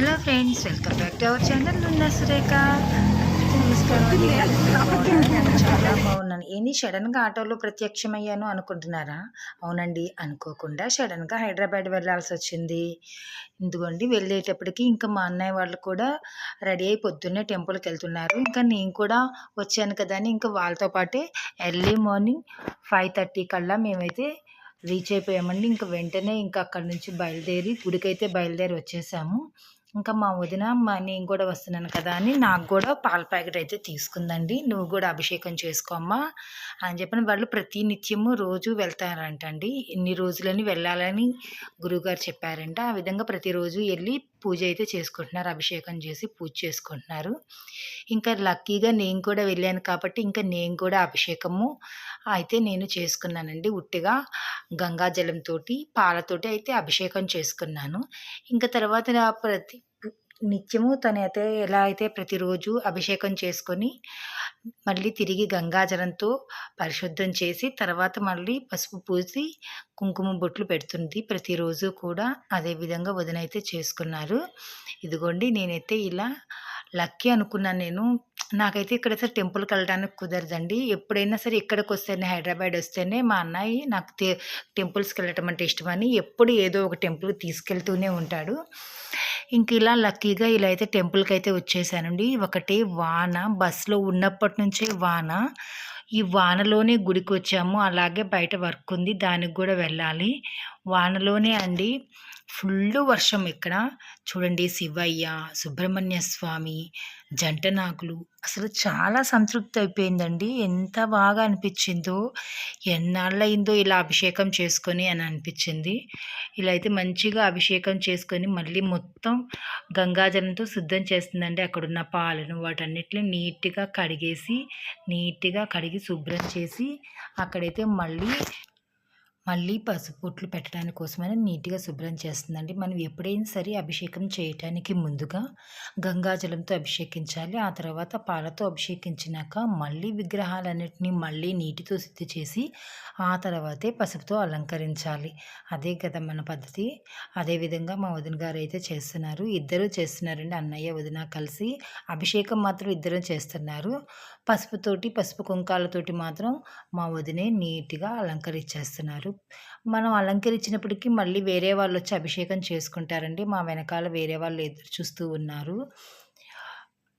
Hello friends welcome back to our channel Nunna Surekha నమస్కారం. చాలా బాగున్నాను ఏంది సడన్గా ఆటోలో ప్రత్యక్షమయ్యాను అనుకుంటున్నారా? అవునండి అనుకోకుండా సడన్గా హైదరాబాద్ వెళ్ళాల్సి వచ్చింది. ఎందుకండి వెళ్ళేటప్పటికి ఇంకా మా అన్నయ్య వాళ్ళు కూడా రెడీ అయి పొద్దున్నే టెంపుల్కి వెళ్తున్నారు. ఇంకా నేను కూడా వచ్చాను కదా అని ఇంకా వాళ్ళతో పాటే ఎర్లీ మార్నింగ్ ఫైవ్ థర్టీ కల్లా మేమైతే రీచ్ అయిపోయామండి. ఇంకా వెంటనే ఇంకా అక్కడ నుంచి బయలుదేరి గుడికైతే బయలుదేరి వచ్చేసాము. ఇంకా మా వదిన మా నేను కూడా వస్తున్నాను కదా అని నాకు కూడా పాల ప్యాకెట్ అయితే తీసుకుందండి. నువ్వు కూడా అభిషేకం చేసుకోమ్మా అని చెప్పిన వాళ్ళు ప్రతి నిత్యము రోజు వెళ్తారంటండి. ఇన్ని రోజులని వెళ్ళాలని గురువుగారు చెప్పారంట. ఆ విధంగా ప్రతిరోజు వెళ్ళి పూజ అయితే చేసుకుంటున్నారు. అభిషేకం చేసి పూజ చేసుకుంటున్నారు. ఇంకా లక్కీగా నేను కూడా వెళ్ళాను కాబట్టి ఇంకా నేను కూడా అభిషేకము అయితే నేను చేసుకున్నానండి ఉట్టిగా. గంగాజలంతో పాలతోటి అయితే అభిషేకం చేసుకున్నాను. ఇంకా తర్వాత నా ప్రతి నిత్యము తనైతే ఎలా అయితే ప్రతిరోజు అభిషేకం చేసుకొని మళ్ళీ తిరిగి గంగాజలంతో పరిశుద్ధం చేసి తర్వాత మళ్ళీ పసుపు పూసి కుంకుమ బొట్లు పెడుతుంది. ప్రతిరోజు కూడా అదే విధంగా వదినైతే చేసుకున్నారు. ఇదిగోండి నేనైతే ఇలా లక్కీ అనుకున్నాను నేను. నాకైతే ఇక్కడ సరే టెంపుల్కి వెళ్ళడానికి కుదరదండి. ఎప్పుడైనా సరే ఇక్కడికి వస్తేనే హైదరాబాద్ వస్తేనే మా అన్నయ్య నాకు టెంపుల్స్కి వెళ్ళటం అంటే ఇష్టమని ఎప్పుడు ఏదో ఒక టెంపుల్ తీసుకెళ్తూనే ఉంటాడు. ఇంక ఇలా లక్కీగా ఇలా అయితే టెంపుల్కి అయితే వచ్చేసానండి. ఒకటి వాన బస్సులో ఉన్నప్పటి నుంచే వాన. ఈ వానలోనే గుడికి వచ్చాము అలాగే బయట వర్క్ ఉంది. దానికి కూడా వెళ్ళాలి. వానలోనే అండి. ఫుల్ వర్షం ఇక్కడ చూడండి శివయ్య సుబ్రహ్మణ్య స్వామి జంట నాకులు అసలు చాలా సంతృప్తి అయిపోయిందండి. ఎంత బాగా అనిపించిందో ఎన్నాళ్ళయిందో ఇలా అభిషేకం చేసుకొని అని అనిపించింది. ఇలా అయితే మంచిగా అభిషేకం చేసుకొని మళ్ళీ మొత్తం గంగాజలంతో శుద్ధం చేస్తుందండి అక్కడున్న పాలను. వాటన్నిటిని నీట్గా కడిగేసి నీట్గా కడిగి శుభ్రం చేసి అక్కడైతే మళ్ళీ మళ్ళీ పసుపొట్లు పెట్టడానికి కోసమని నీట్గా శుభ్రం చేస్తుందండి. మనం ఎప్పుడైనా సరే అభిషేకం చేయటానికి ముందుగా గంగాజలంతో అభిషేకించాలి. ఆ తర్వాత పాలతో అభిషేకించినాక మళ్ళీ విగ్రహాలన్నింటినీ మళ్ళీ నీటితో శుద్ధి చేసి ఆ తర్వాతే పసుపుతో అలంకరించాలి. అదే కదా మన పద్ధతి. అదేవిధంగా మా వదిన గారు అయితే చేస్తున్నారు. ఇద్దరు చేస్తున్నారండి. అన్నయ్య వదిన కలిసి అభిషేకం మాత్రం ఇద్దరు చేస్తున్నారు. పసుపుతోటి పసుపు కుంకాలతోటి మాత్రం మా వదినే నీట్గా అలంకరించేస్తున్నారు మనం అలంకరించినప్పటికీ మళ్ళీ వేరే వాళ్ళు వచ్చి అభిషేకం చేసుకుంటారండి. మా వెనకాల వేరే వాళ్ళు ఎదురు చూస్తూ ఉన్నారు.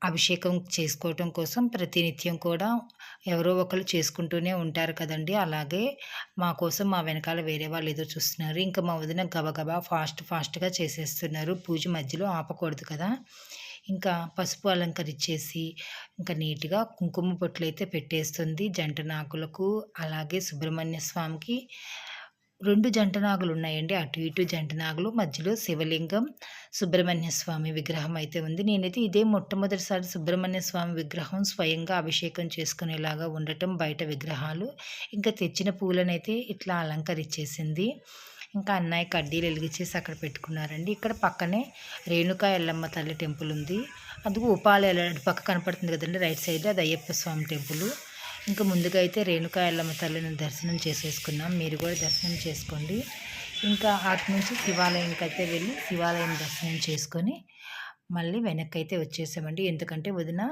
అభిషేకం చేసుకోవటం కోసం ప్రతినిత్యం కూడా ఎవరో ఒకరు చేసుకుంటూనే ఉంటారు కదండి. అలాగే మా కోసం మా వెనకాల వేరే వాళ్ళు ఎదురు చూస్తున్నారు. ఇంకా మా వదిన గబగబా ఫాస్ట్ ఫాస్ట్గా చేసేస్తున్నారు. పూజ మధ్యలో ఆపకూడదు కదా. ఇంకా పసుపు అలంకరించేసి ఇంకా నీట్గా కుంకుమ బొట్లు అయితే పెట్టేస్తుంది జంట నాకులకు అలాగే సుబ్రహ్మణ్య స్వామికి రెండు జంట నాగులు ఉన్నాయండి అటు ఇటు జంట నాగులు మధ్యలో శివలింగం సుబ్రహ్మణ్య స్వామి విగ్రహం అయితే ఉంది. నేనైతే ఇదే మొట్టమొదటిసారి సుబ్రహ్మణ్య స్వామి విగ్రహం స్వయంగా అభిషేకం చేసుకునేలాగా ఉండటం బయట విగ్రహాలు. ఇంకా తెచ్చిన పూలనైతే ఇట్లా అలంకరించేసింది. ఇంకా అన్నయ్య కడ్డీలు వెలిగించేసి అక్కడ పెట్టుకున్నారండి. ఇక్కడ పక్కనే రేణుకా ఎల్లమ్మ తల్లి టెంపుల్ ఉంది. అందుకు ఉపాల ఎల్లడి పక్క కనపడుతుంది కదండి రైట్ సైడ్ అది అయ్యప్ప స్వామి టెంపుల్. ఇంకా ముందుగా అయితే రేణుకా ఎల్లమ్మ తల్లిని దర్శనం చేసేసుకున్నాం. మీరు కూడా దర్శనం చేసుకోండి. ఇంకా అటు నుంచి శివాలయంకి అయితే వెళ్ళి శివాలయం దర్శనం చేసుకొని మళ్ళీ వెనక్కి అయితే వచ్చేసామండి. ఎందుకంటే వదిన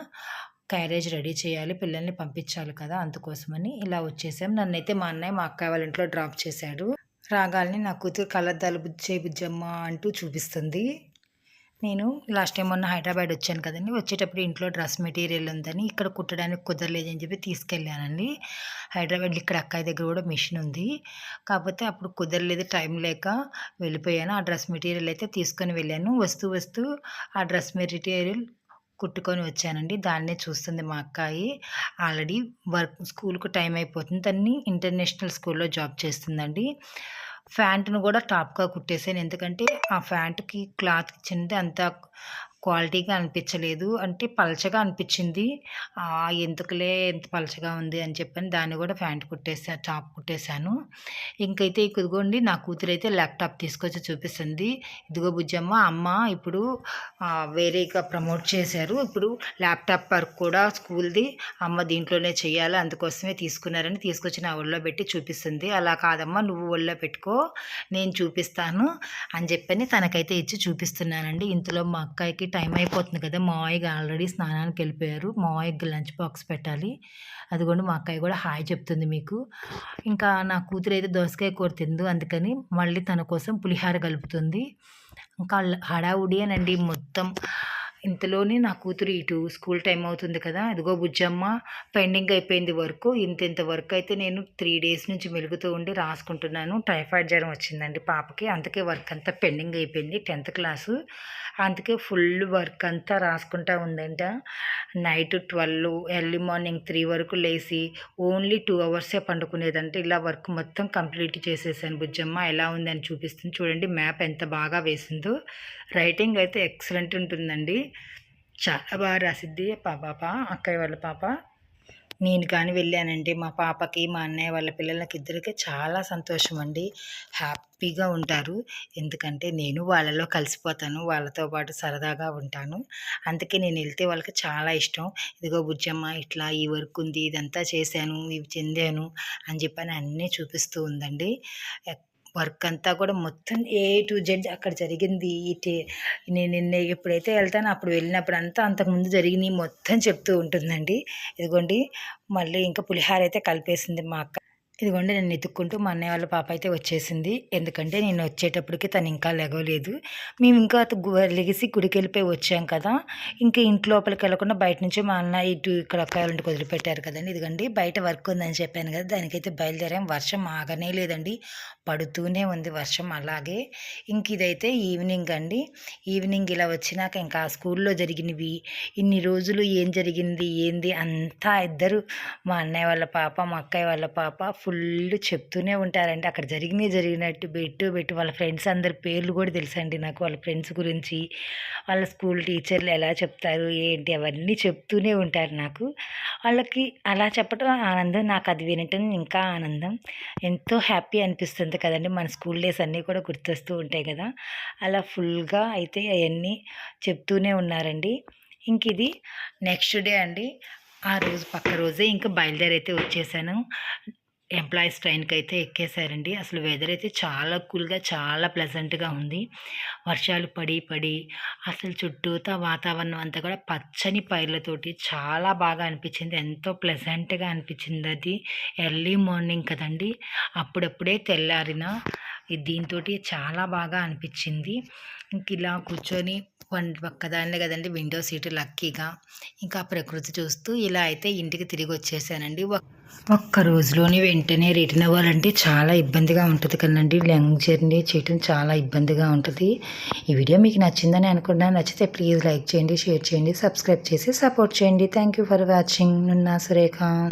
క్యారేజ్ రెడీ చేయాలి పిల్లల్ని పంపించాలి కదా అందుకోసమని ఇలా వచ్చేసాం. నన్నైతే మా అన్నయ్య మా అక్క వాళ్ళ ఇంట్లో డ్రాప్ చేశాడు. రాగాలని నా కూతురు కళ్ళద్దాలు బుజ్జే బుజ్జమ్మ అంటూ చూపిస్తుంది. నేను లాస్ట్ టైం మొన్న హైదరాబాద్ వచ్చాను కదండి. వచ్చేటప్పుడు ఇంట్లో డ్రెస్ మెటీరియల్ ఉందని ఇక్కడ కుట్టడానికి కుదరలేదని చెప్పి తీసుకెళ్ళానండి. హైదరాబాద్ ఇక్కడ అక్కాయి దగ్గర కూడా మిషన్ ఉంది. కాకపోతే అప్పుడు కుదరలేదు టైం లేక వెళ్ళిపోయాను. ఆ డ్రెస్ మెటీరియల్ అయితే తీసుకొని వెళ్ళాను. వస్తూ వస్తూ ఆ డ్రెస్ మెటీరియల్ కుట్టుకొని వచ్చానండి. దాన్నే చూస్తుంది మా అక్కాయి. ఆల్రెడీ వర్క్ స్కూల్కు టైం అయిపోతుంది. తన్ని ఇంటర్నేషనల్ స్కూల్లో జాబ్ చేస్తుందండి. ఫ్యాంట్ను కూడా టాప్గా కుట్టేసాను. ఎందుకంటే ఆ ఫ్యాంట్కి క్లాత్ ఇచ్చింది అంత క్వాలిటీగా అనిపించలేదు. అంటే పలచగా అనిపించింది. ఎందుకులే ఎంత పలచగా ఉంది అని చెప్పని దాన్ని కూడా ప్యాంట్ కుట్టేసా టాప్ కుట్టేశాను. ఇంకైతే ఇదిగోండి నా కూతురు అయితే ల్యాప్టాప్ తీసుకొచ్చి చూపిస్తుంది. ఇదిగో బుజ్జమ్మ అమ్మ ఇప్పుడు వేరేగా ప్రమోట్ చేశారు. ఇప్పుడు ల్యాప్టాప్ వర్క్ కూడా స్కూల్ది. అమ్మ దీంట్లోనే చేయాలి అందుకోసమే తీసుకున్నారని తీసుకొచ్చి నా ఒళ్ళో పెట్టి చూపిస్తుంది. అలా కాదమ్మా నువ్వు ఒళ్ళో పెట్టుకో నేను చూపిస్తాను అని చెప్పని తనకైతే ఇచ్చి చూపిస్తున్నానండి. ఇంతలో మా అక్కాయికి టైం అయిపోతుంది కదా మా అయ్యకి ఆల్రెడీ స్నానానికి వెళ్ళిపోయారు. మా అయ్యకి లంచ్ బాక్స్ పెట్టాలి. అదిగోండి మా అక్కయ్య కూడా హాయ్ చెప్తుంది మీకు. ఇంకా నా కూతురు అయితే దోసకాయ కూర తిందు అందుకని మళ్ళీ తన కోసం పులిహార కలుపుతుంది. ఇంకా హడావుడి అనండి మొత్తం. ఇంతలోనే నా కూతురు ఇటు స్కూల్ టైం అవుతుంది కదా ఇదిగో బుజ్జమ్మ పెండింగ్ అయిపోయింది వర్క్. ఇంత ఇంత వర్క్ అయితే నేను త్రీ డేస్ నుంచి మెలుగుతూ ఉండి రాసుకుంటున్నాను. టైఫాయిడ్ జ్వరం వచ్చిందండి పాపకి. అందుకే వర్క్ అంతా పెండింగ్ అయిపోయింది టెన్త్ క్లాసు. అందుకే ఫుల్ వర్క్ అంతా రాసుకుంటా ఉందంట. Night twelve early morning three వరకు లేచి ఓన్లీ టూ అవర్సే పండుకునేదంటే. ఇలా వర్క్ మొత్తం కంప్లీట్ చేసేసాను బుజ్జమ్మ. ఎలా ఉందని చూపిస్తుంది చూడండి. మ్యాప్ ఎంత బాగా వేసిందో. రైటింగ్ అయితే ఎక్సలెంట్ ఉంటుందండి. చాలా బాగా రాసిద్ది పా పాప అక్కయ్య వాళ్ళ పాప. నేను కానీ వెళ్ళానంటే మా పాపకి మా అన్నయ్య వాళ్ళ పిల్లలకి ఇద్దరికి చాలా సంతోషం అండి. హ్యాపీగా ఉంటారు. ఎందుకంటే నేను వాళ్ళలో కలిసిపోతాను. వాళ్ళతో పాటు సరదాగా ఉంటాను. అందుకే నేను వెళ్తే వాళ్ళకి చాలా ఇష్టం. ఇదిగో బుజ్జమ్మ ఇట్లా ఈ వర్క్ ఉంది ఇదంతా చేశాను ఇవి చెందాను అని చెప్పని అన్నీ చూపిస్తూ ఉందండి. వర్క్ అంతా కూడా మొత్తం ఏ టు జెడ్ అక్కడ జరిగింది. ఇటే నేను నిన్న ఎప్పుడైతే వెళ్తానో అప్పుడు వెళ్ళినప్పుడు అంతా అంతకుముందు జరిగినాయి మొత్తం చెప్తూ ఉంటుందండి. ఇదిగోండి మళ్ళీ ఇంకా పులిహార అయితే కలిపేసింది మా అక్క ఇదిగోండి నేను ఎత్తుక్కుంటూ మా అన్నయ్య వాళ్ళ పాప అయితే వచ్చేసింది. ఎందుకంటే నేను వచ్చేటప్పటికి తను ఇంకా లెగవలేదు మేము ఇంకా లెగిసి గుడికి వెళ్ళిపోయి వచ్చాం కదా. ఇంకా ఇంటి లోపలికి వెళ్ళకుండా బయట నుంచి మా అన్న ఇటు ఇక్కడ అక్కాయాలంటే వదిలిపెట్టారు కదండి. ఇదిగోండి బయట వర్క్ ఉందని చెప్పాను కదా. దానికైతే బయలుదేరాం. వర్షం ఆగనే లేదండి. పడుతూనే ఉంది వర్షం అలాగే. ఇంక ఇదైతే ఈవినింగ్ అండి. ఈవినింగ్ ఇలా వచ్చినాక ఇంకా ఆ స్కూల్లో జరిగినవి ఇన్ని రోజులు ఏం జరిగింది ఏంది అంతా ఇద్దరు మా అన్నయ్య వాళ్ళ పాప మా అక్కయ్య వాళ్ళ పాప ఫుల్ చెప్తూనే ఉంటారండి. అక్కడ జరిగినవి జరిగినట్టు బెట్టు బెట్టు వాళ్ళ ఫ్రెండ్స్ అందరి పేర్లు కూడా తెలుసండి నాకు. వాళ్ళ ఫ్రెండ్స్ గురించి వాళ్ళ స్కూల్ టీచర్లు ఎలా చెప్తారు ఏంటి అవన్నీ చెప్తూనే ఉంటారు నాకు. వాళ్ళకి అలా చెప్పడం ఆనందం నాకు అది వినటం ఇంకా ఆనందం. ఎంతో హ్యాపీ అనిపిస్తుంది కదండి. మన స్కూల్ డేస్ అన్నీ కూడా గుర్తొస్తూ ఉంటాయి కదా. అలా ఫుల్గా అయితే అవన్నీ చెప్తూనే ఉన్నారండి. ఇంక ఇది నెక్స్ట్ డే అండి. ఆ రోజు పక్క రోజే ఇంకా బయలుదేరి అయితే వచ్చేసాను. ఎంప్లాయీస్ ట్రైన్కి అయితే ఎక్కేశారండి అసలు వెదర్ అయితే చాలా కూల్గా చాలా ప్లెజెంట్గా ఉంది. వర్షాలు పడి పడి అసలు చుట్టూతా వాతావరణం అంతా కూడా పచ్చని పైర్లతోటి చాలా బాగా అనిపించింది. ఎంతో ప్లెజెంట్గా అనిపించింది అది. ఎర్లీ మార్నింగ్ కదండి. అప్పుడప్పుడే తెల్లారిన దీంతో చాలా బాగా అనిపించింది. ఇంక ఇలా కూర్చొని వన్ పక్కదాన్నే కదండి విండో సీటు లక్కీగా. ఇంకా ప్రకృతి చూస్తూ ఇలా అయితే ఇంటికి తిరిగి వచ్చేసానండి. ఒక్- ఒక్క రోజులోని వెంటనే రిటర్న్ అవ్వాలంటే చాలా ఇబ్బందిగా ఉంటుంది కదండి. లాంగ్ జర్నీ చేయటం చాలా ఇబ్బందిగా ఉంటుంది. ఈ వీడియో మీకు నచ్చిందని అనుకున్నా నచ్చితే ప్లీజ్ లైక్ చేయండి షేర్ చేయండి సబ్స్క్రైబ్ చేసి సపోర్ట్ చేయండి. Thank you for watching. Nunna Surekha.